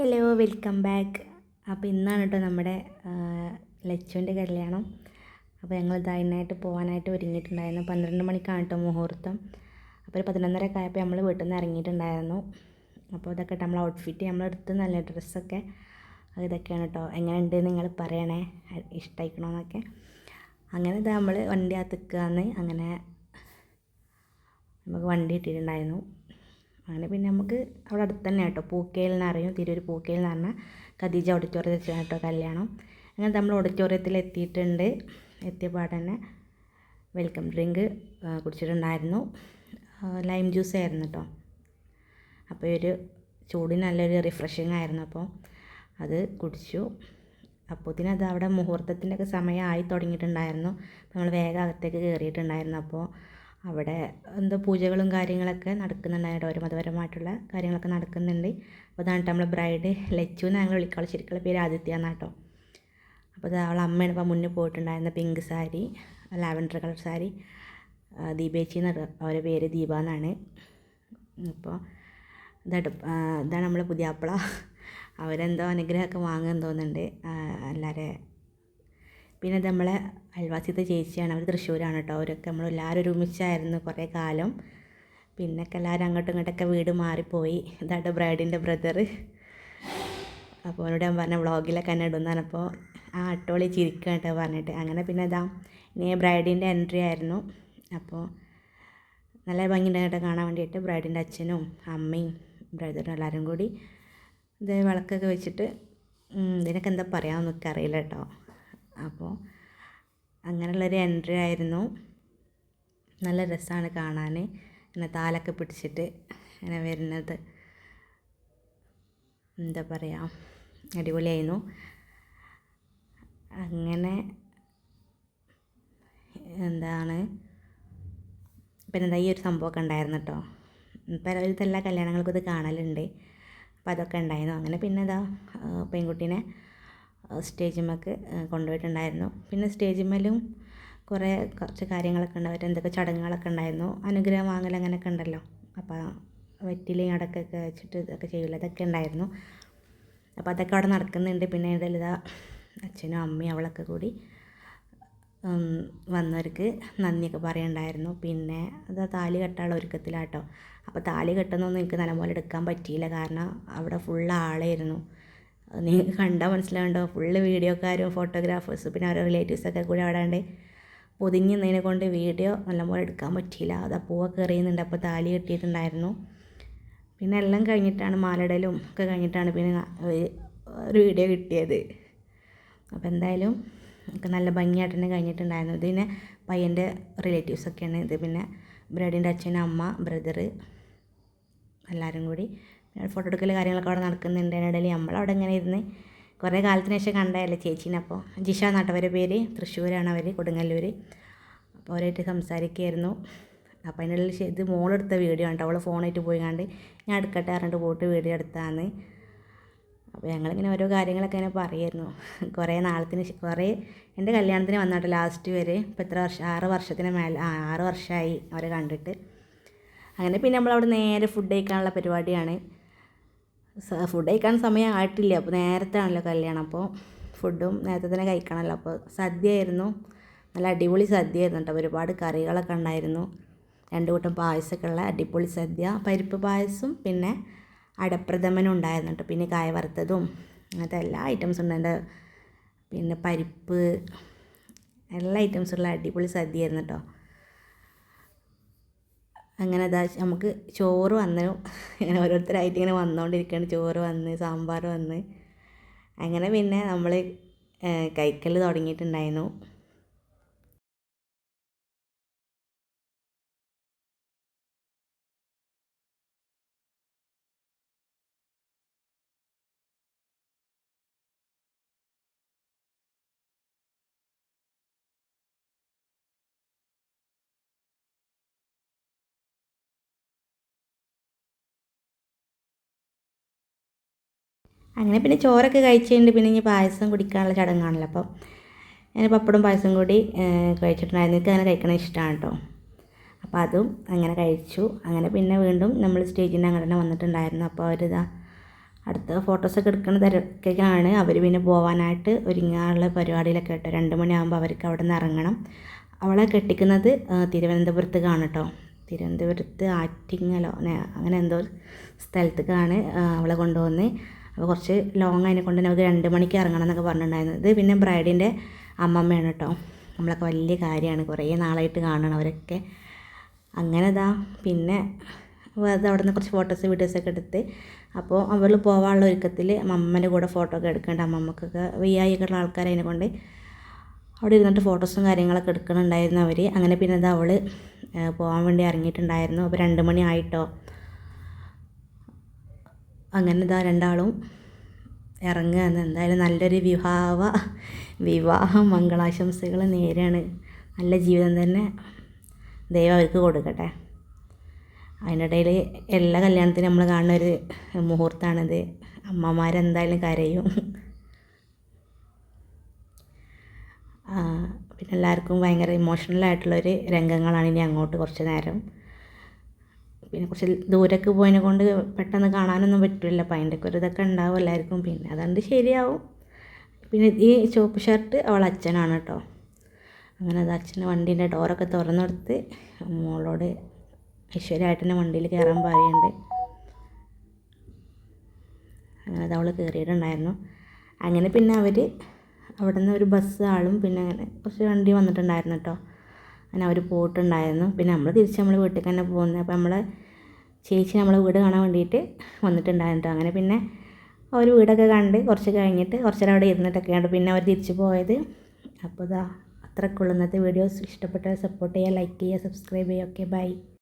Hello welcome back അപ്പോൾ ഇന്നാണ് കേട്ടോ നമ്മുടെ ലച്ചുവിന്റെ കല്യാണം. അപ്പോൾ ഞങ്ങൾ ദൈനായിട്ട് പോകാനായിട്ട് ഒരുങ്ങിയിട്ടുണ്ടായിരുന്നു. പന്ത്രണ്ട് മണിക്കാണ് കേട്ടോ മുഹൂർത്തം. അപ്പോൾ ഒരു പതിനൊന്നരയൊക്കെ ആയപ്പോൾ നമ്മൾ വീട്ടിൽ നിന്ന് ഇറങ്ങിയിട്ടുണ്ടായിരുന്നു. അപ്പോൾ ഇതൊക്കെ നമ്മൾ ഔട്ട്ഫിറ്റ് നമ്മൾ എടുത്ത് നല്ല ഡ്രസ്സൊക്കെ ഇതൊക്കെയാണ് കേട്ടോ എങ്ങനെയുണ്ട് നിങ്ങൾ പറയണേ? ഇഷ്ടമായിക്കണമെന്നൊക്കെ അങ്ങനെ ഇതാ നമ്മൾ വണ്ടി അകത്ത് അങ്ങനെ നമുക്ക് വണ്ടി ഇട്ടിട്ടുണ്ടായിരുന്നു അങ്ങനെ പിന്നെ നമുക്ക് അവിടെ അടുത്ത് തന്നെ കേട്ടോ. പൂക്കയിൽ നിന്ന് അറിയും തിരൂർ പൂക്കയിൽ എന്ന് പറഞ്ഞാൽ ഖദീജ ഓഡിറ്റോറിയത്തിൽ കേട്ടോ കല്യാണം. അങ്ങനെ നമ്മൾ ഓഡിറ്റോറിയത്തിൽ എത്തിയിട്ടുണ്ട്. എത്തിയപാട് തന്നെ വെൽക്കം ഡ്രിങ്ക് കുടിച്ചിട്ടുണ്ടായിരുന്നു. ലൈം ജ്യൂസ് ആയിരുന്നു കേട്ടോ. അപ്പോൾ ഒരു ചൂടിന് നല്ലൊരു റിഫ്രഷിങ് ആയിരുന്നു അപ്പോൾ അത് കുടിച്ചു. അപ്പോഴത്തേനും അത് അവിടെ മുഹൂർത്തത്തിന്റെയൊക്കെ സമയം ആയി തുടങ്ങിയിട്ടുണ്ടായിരുന്നു. നമ്മൾ വേഗം അകത്തേക്ക് കയറിയിട്ടുണ്ടായിരുന്നു അപ്പോൾ അവിടെ എന്തോ പൂജകളും കാര്യങ്ങളൊക്കെ നടക്കുന്നുണ്ടായിട്ട് ഓരോ മതപരമായിട്ടുള്ള കാര്യങ്ങളൊക്കെ നടക്കുന്നുണ്ട്. അപ്പോൾ അതാണ് നമ്മൾ ബ്രൈഡ് ലച്ചു എന്ന് ഞങ്ങൾ വിളിക്കാനുള്ള ശരിക്കുള്ള പേര് ആദിത്യ എന്നാട്ടോ അപ്പോൾ അത് അവളെ അമ്മയാണ് ഇപ്പോൾ മുന്നിൽ പോയിട്ടുണ്ടായിരുന്ന pink sari lavender colour sari ദീപേച്ചി എന്ന് അവരുടെ പേര് ദീപ എന്നാണ്. അപ്പോൾ ഇതായിട്ട് ഇതാണ് നമ്മളെ പുതിയാപ്പിള. അവരെന്തോ അനുഗ്രഹമൊക്കെ വാങ്ങാൻ തോന്നുന്നുണ്ട് എല്ലാവരെ പിന്നെ നമ്മളെ അയൽവാസിയത്തെ ചേച്ചിയാണ്. അവർ തൃശ്ശൂരാണ് കേട്ടോ അവരൊക്കെ നമ്മൾ എല്ലാവരും ഒരുമിച്ചായിരുന്നു കുറേ കാലം. പിന്നെ ഒക്കെ എല്ലാവരും അങ്ങോട്ടും ഇങ്ങോട്ടൊക്കെ വീട് മാറിപ്പോയി. ഇതാട്ടോ ബ്രൈഡിന്റെ ബ്രദർ. അപ്പോൾ അവനോട് ഞാൻ പറഞ്ഞ വ്ളോഗിലൊക്കെ എന്നെ ഇടുന്നതാണ് അപ്പോൾ ആ അട്ടോളി ചിരിക്കുക കേട്ടോ പറഞ്ഞിട്ട്. അങ്ങനെ പിന്നെ ഇതാ ഇനി ബ്രൈഡിന്റെ എൻട്രി ആയിരുന്നു. അപ്പോൾ നല്ല ഭംഗിയുണ്ടായിട്ട് കാണാൻ വേണ്ടിയിട്ട്. ബ്രൈഡിന്റെ അച്ഛനും അമ്മയും ബ്രദറും എല്ലാവരും കൂടി ഇത് വിളക്കൊക്കെ വെച്ചിട്ട് ഇതിനൊക്കെ എന്താ പറയാമെന്നൊക്കെ അറിയില്ല കേട്ടോ അപ്പോൾ അങ്ങനെയുള്ളൊരു എൻട്രി ആയിരുന്നു. നല്ല രസമാണ് കാണാൻ ഇങ്ങനെ താലൊക്കെ പിടിച്ചിട്ട് ഇങ്ങനെ വരുന്നത്. എന്താ പറയുക അടിപൊളിയായിരുന്നു. അങ്ങനെ എന്താണ് പിന്നെ എന്താ ഈ ഒരു സംഭവമൊക്കെ ഉണ്ടായിരുന്നു കേട്ടോ. ഇപ്പം എല്ലാ കല്യാണങ്ങൾക്കും ഇത് കാണലുണ്ട്. അപ്പോൾ അതൊക്കെ ഉണ്ടായിരുന്നു. അങ്ങനെ പിന്നെ ഇതാ പെൺകുട്ടീനെ സ്റ്റേജിന്മേക്ക് കൊണ്ടുപോയിട്ടുണ്ടായിരുന്നു. പിന്നെ സ്റ്റേജിന്മേലും കുറേ കുറച്ച് കാര്യങ്ങളൊക്കെ ഉണ്ടായിട്ട് എന്തൊക്കെ ചടങ്ങുകളൊക്കെ ഉണ്ടായിരുന്നു. അനുഗ്രഹം വാങ്ങൽ അങ്ങനെയൊക്കെ ഉണ്ടല്ലോ. അപ്പോൾ വെറ്റിലയും അടക്കൊക്കെ വെച്ചിട്ട് ഇതൊക്കെ ചെയ്യില്ല അതൊക്കെ ഉണ്ടായിരുന്നു. അപ്പോൾ അതൊക്കെ അവിടെ നടക്കുന്നുണ്ട്. പിന്നെ ഇതിൽ ഇതാ അച്ഛനും അമ്മയും അവളൊക്കെ കൂടി വന്നവർക്ക് നന്ദിയൊക്കെ പറയണ്ടായിരുന്നു. പിന്നെ അത് താലി കെട്ടാനുള്ള ഒരുക്കത്തിലാട്ടോ. അപ്പോൾ താലി കെട്ടുന്നൊന്നും എനിക്ക് നല്ലപോലെ എടുക്കാൻ പറ്റിയില്ല. കാരണം അവിടെ ഫുൾ ആളായിരുന്നു. നിങ്ങൾക്ക് കണ്ടാൽ മനസ്സിലാവുണ്ടോ? ഫുള്ള് വീഡിയോക്കാരും ഫോട്ടോഗ്രാഫേഴ്സ് പിന്നെ ഓരോ റിലേറ്റീവ്സൊക്കെ കൂടി അവിടെ പൊതിഞ്ഞ് നിന്നതിനെ കൊണ്ട് വീഡിയോ നല്ലപോലെ എടുക്കാൻ പറ്റിയില്ല. അത് പൂവൊക്കെ എറിയുന്നുണ്ട്. അപ്പോൾ താലി കെട്ടിയിട്ടുണ്ടായിരുന്നു. പിന്നെ എല്ലാം കഴിഞ്ഞിട്ടാണ് മാലടലും ഒക്കെ കഴിഞ്ഞിട്ടാണ് പിന്നെ ഒരു വീഡിയോ കിട്ടിയത്. അപ്പോൾ എന്തായാലും ഒക്കെ നല്ല ഭംഗിയായിട്ട് തന്നെ കഴിഞ്ഞിട്ടുണ്ടായിരുന്നു. പിന്നെ പയ്യന്റെ റിലേറ്റീവ്സൊക്കെയാണ് ഇത് പിന്നെ ബ്രഡിന്റെ അച്ഛൻ അമ്മ ബ്രദറ് എല്ലാവരും കൂടി ഫോട്ടോ എടുക്കൽ കാര്യങ്ങളൊക്കെ അവിടെ നടക്കുന്നുണ്ട്. അതിനിടയിൽ നമ്മളവിടെ ഇങ്ങനെ ഇരുന്ന് കുറേ കാലത്തിന് ശേഷം കണ്ടതല്ലേ ചേച്ചീനെ. അപ്പോൾ ജിഷ നാട്ടവരെ പേര്. തൃശ്ശൂരാണ് അവർ കൊടുങ്ങല്ലൂർ. അപ്പോൾ അവരായിട്ട് സംസാരിക്കുകയായിരുന്നു. അപ്പോൾ അതിനുള്ളിൽ ഇത് മോളെടുത്ത വീഡിയോ ആണ് അവൾ ഫോണായിട്ട് പോയി കണ്ട് ഞാൻ എടുക്കട്ടെ പറഞ്ഞിട്ട് പോയിട്ട് വീഡിയോ എടുത്താന്ന്. അപ്പോൾ ഞങ്ങളിങ്ങനെ ഓരോ കാര്യങ്ങളൊക്കെ ഇങ്ങനെ പറയുമായിരുന്നു കുറേ നാളത്തിന് കുറേ എന്റെ കല്യാണത്തിന് വന്നിട്ട് ലാസ്റ്റ് വരെ ഇപ്പോൾ എത്ര വർഷം ആറ് വർഷത്തിന് മേലെ ആറ് വർഷമായി അവരെ കണ്ടിട്ട്. അങ്ങനെ പിന്നെ നമ്മളവിടെ നേരെ ഫുഡ് കഴിക്കാനുള്ള പരിപാടിയാണ്. ഫുഡ് കഴിക്കാൻ സമയം ആയിട്ടില്ല. അപ്പോൾ നേരത്തെ ആണല്ലോ കല്യാണം. അപ്പോൾ ഫുഡും നേരത്തെ തന്നെ കഴിക്കണമല്ലോ അപ്പോൾ സദ്യയായിരുന്നു. നല്ല അടിപൊളി സദ്യയായിരുന്നു കേട്ടോ. ഒരുപാട് കറികളൊക്കെ ഉണ്ടായിരുന്നു. രണ്ട് കൂട്ടം പായസമൊക്കെ ഉള്ള അടിപൊളി സദ്യ. പരിപ്പ് പായസം പിന്നെ അടപ്രഥമനും ഉണ്ടായിരുന്നു കേട്ടോ. പിന്നെ കായ വറുത്തതും അങ്ങനത്തെ എല്ലാ ഐറ്റംസും ഉണ്ട്. പിന്നെ പരിപ്പ് എല്ലാ ഐറ്റംസുള്ള അടിപൊളി സദ്യയായിരുന്നു കേട്ടോ. അങ്ങനെ അതാ നമുക്ക് ചോറ് വന്നു ഇങ്ങനെ ഓരോരുത്തരായിട്ട് ഇങ്ങനെ വന്നുകൊണ്ടിരിക്കുകയാണ് ചോറ് വന്ന് സാമ്പാർ വന്ന്. അങ്ങനെ പിന്നെ നമ്മൾ കഴിക്കൽ തുടങ്ങിയിട്ടുണ്ടായിരുന്നു. അങ്ങനെ പിന്നെ ചോറൊക്കെ കഴിച്ചുകൊണ്ട് പിന്നെ ഇനി പായസം കുടിക്കാനുള്ള ചടങ്ങാണല്ലോ. അപ്പം ഞാൻ പപ്പടും പായസം കൂടി കഴിച്ചിട്ടുണ്ടായിരുന്നു. എനിക്ക് അങ്ങനെ കഴിക്കണ ഇഷ്ടമാണ് കേട്ടോ അപ്പോൾ അതും അങ്ങനെ കഴിച്ചു. അങ്ങനെ പിന്നെ വീണ്ടും നമ്മൾ സ്റ്റേജിന്റെ അങ്ങനെ തന്നെ വന്നിട്ടുണ്ടായിരുന്നു. അപ്പോൾ അവരിതാ അടുത്ത ഫോട്ടോസൊക്കെ എടുക്കുന്ന തിരക്കൊക്കെയാണ്. അവർ പിന്നെ പോകാനായിട്ട് ഒരുങ്ങാനുള്ള പരിപാടിയിലൊക്കെ കേട്ടോ. രണ്ട് മണിയാകുമ്പോൾ അവർക്ക് അവിടെ നിന്ന് ഇറങ്ങണം. അവളെ കെട്ടിക്കുന്നത് തിരുവനന്തപുരത്തേക്കാണ് കേട്ടോ തിരുവനന്തപുരത്ത് ആറ്റിങ്ങലോ അങ്ങനെ എന്തോ സ്ഥലത്തേക്കാണ് അവളെ കൊണ്ടുവന്ന് അപ്പോൾ കുറച്ച് ലോങ് അതിനെ കൊണ്ട് നമുക്ക് രണ്ട് മണിക്ക് ഇറങ്ങണം എന്നൊക്കെ പറഞ്ഞിട്ടുണ്ടായിരുന്നു. ഇത് പിന്നെ ബ്രൈഡിന്റെ അമ്മമ്മയാണ് കേട്ടോ. നമ്മളൊക്കെ വലിയ കാര്യമാണ്. കുറേ നാളായിട്ട് കാണണം അവരൊക്കെ. അങ്ങനെ ഇതാ പിന്നെ അത് അവിടെ നിന്ന് കുറച്ച് ഫോട്ടോസ് വീഡിയോസൊക്കെ എടുത്ത് അപ്പോൾ അവൾ പോകാനുള്ള ഒരുക്കത്തിൽ അമ്മമ്മേന്റെ കൂടെ ഫോട്ടോ ഒക്കെ എടുക്കേണ്ട അമ്മമ്മക്കൊക്കെ വയ്യായിക ഉള്ള ആൾക്കാരതിനെ കൊണ്ട് അവിടെ ഇരുന്നിട്ട് ഫോട്ടോസും കാര്യങ്ങളൊക്കെ എടുക്കണുണ്ടായിരുന്നു അവർ അങ്ങനെ പിന്നെ അത് അവൾ പോകാൻ വേണ്ടി ഇറങ്ങിയിട്ടുണ്ടായിരുന്നു. അപ്പോൾ രണ്ട് മണി ആയിട്ടോ അങ്ങനെ ഇതാ രണ്ടാളും ഇറങ്ങുകയാണ് എന്തായാലും നല്ലൊരു വിവാഹ വിവാഹ മംഗളാശംസകൾ നേരെയാണ് നല്ല ജീവിതം തന്നെ ദൈവം അവർക്ക് കൊടുക്കട്ടെ. അതിനിടയിൽ എല്ലാ കല്യാണത്തിനും നമ്മൾ കാണുന്ന ഒരു മുഹൂർത്തമാണിത് അമ്മമാരെന്തായാലും കരയും. പിന്നെ എല്ലാവർക്കും ഭയങ്കര ഇമോഷണൽ ആയിട്ടുള്ളൊരു രംഗങ്ങളാണ് ഇനി അങ്ങോട്ട് കുറച്ച് നേരം. പിന്നെ കുറച്ച് ദൂരേക്ക് പോയതിനെ കൊണ്ട് പെട്ടെന്ന് കാണാനൊന്നും പറ്റില്ല. അപ്പം അതിന്റെ ഒക്കെ ഇതൊക്കെ ഉണ്ടാവും എല്ലാവർക്കും. പിന്നെ അതുകൊണ്ട് ശരിയാവും. പിന്നെ ഈ ചുവപ്പ് ഷർട്ട് അവൾ അച്ഛനാണ് കേട്ടോ അങ്ങനെ അത് അച്ഛന്റെ വണ്ടീന്റെ ഡോറൊക്കെ തുറന്നെടുത്ത് മോളോട് ഐശ്വര്യമായിട്ടെന്നെ വണ്ടിയിൽ കയറാൻ പറയുന്നുണ്ട്. അങ്ങനെ അത് അവൾ കയറിയിട്ടുണ്ടായിരുന്നു. അങ്ങനെ പിന്നെ അവർ അവിടെ നിന്ന് ഒരു ബസ് ആളും പിന്നെ അങ്ങനെ കുറച്ച് വണ്ടി വന്നിട്ടുണ്ടായിരുന്നു കേട്ടോ അങ്ങനെ അവർ പോയിട്ടുണ്ടായിരുന്നു. പിന്നെ നമ്മൾ തിരിച്ച് നമ്മൾ വീട്ടിൽ തന്നെ പോകുന്നത് അപ്പോൾ നമ്മളെ ചേച്ചി നമ്മളെ വീട് കാണാൻ വേണ്ടിയിട്ട് വന്നിട്ടുണ്ടായിരുന്നു അങ്ങനെ പിന്നെ അവർ വീടൊക്കെ കണ്ട് കുറച്ച് കഴിഞ്ഞിട്ട് കുറച്ച് നേരം അവിടെ ഇരുന്നിട്ടൊക്കെയാണ് പിന്നെ അവർ തിരിച്ചു പോയത്. അപ്പോൾ ഇതാ അത്രക്കുള്ള ഇന്നത്തെ വീഡിയോസ്. ഇഷ്ടപ്പെട്ടാൽ സപ്പോർട്ട് ചെയ്യുക ലൈക്ക് ചെയ്യുക സബ്സ്ക്രൈബ് ചെയ്യുക. Okay bye